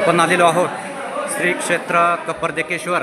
आपण आलेलो आहोत श्री क्षेत्र कपरदेकेश्वर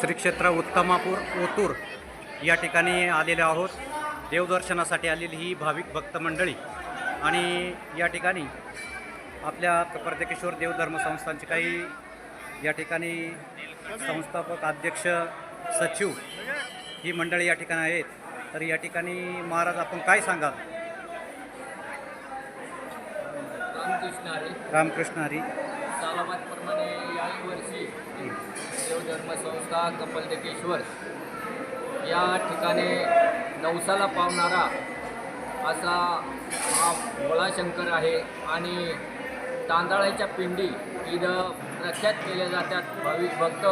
श्री क्षेत्र उत्तमापूर ओतूर. या ठिकाणी आलेलो आहोत. देवदर्शनासाठी आलेली ही भाविक भक्त मंडळी. आणि या ठिकाणी आपल्या कपरदेकेश्वर देवधर्म संस्थांचे काही या ठिकाणी संस्थापक अध्यक्ष सचिव ही मंडळी या ठिकाणी आहेत. तर या ठिकाणी महाराज आपण काय सांगाल? रामकृष्ण हरी रामकृष्ण हरी सालाबादप्रमाणे याही वर्षी देवधर्म संस्था कपलदेकेश्वर या ठिकाणी नवसाला पावणारा असा हा भोळाशंकर आहे आणि तांदळाच्या पिंडी इथं प्रख्यात केल्या जातात. भाविक भक्त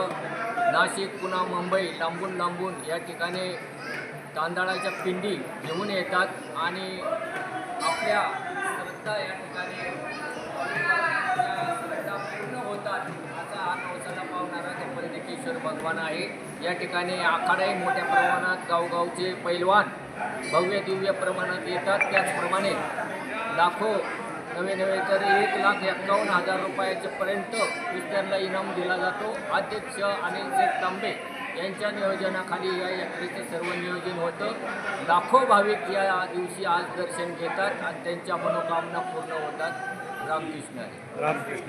नाशिक पुन्हा मुंबई लांबून लांबून या ठिकाणी तांदळाच्या पिंडी घेऊन येतात आणि आपल्या श्रद्धा या ठिकाणी आपल्या श्रद्धा पूर्ण होतात असा हा नवसाला पावणारा कपलदेकेश्वर भगवान आहे. या ठिकाणी आखाडाही मोठ्या प्रमाणात गावगावचे पैलवान भव्य दिव्य प्रमाणात येतात. त्याचप्रमाणे लाखो नवे नवे तर एक लाख एक्कावन्न हजार रुपयाच्या पर्यंत कुस्त्यांना इनाम दिला जातो. अध्यक्ष अनिल शेख तांबे यांच्या नियोजनाखाली या यात्रेचं सर्व नियोजन होतं. लाखो भाविक या दिवशी आज दर्शन घेतात आणि त्यांच्या मनोकामना पूर्ण होतात. रामकृष्ण रामकृष्ण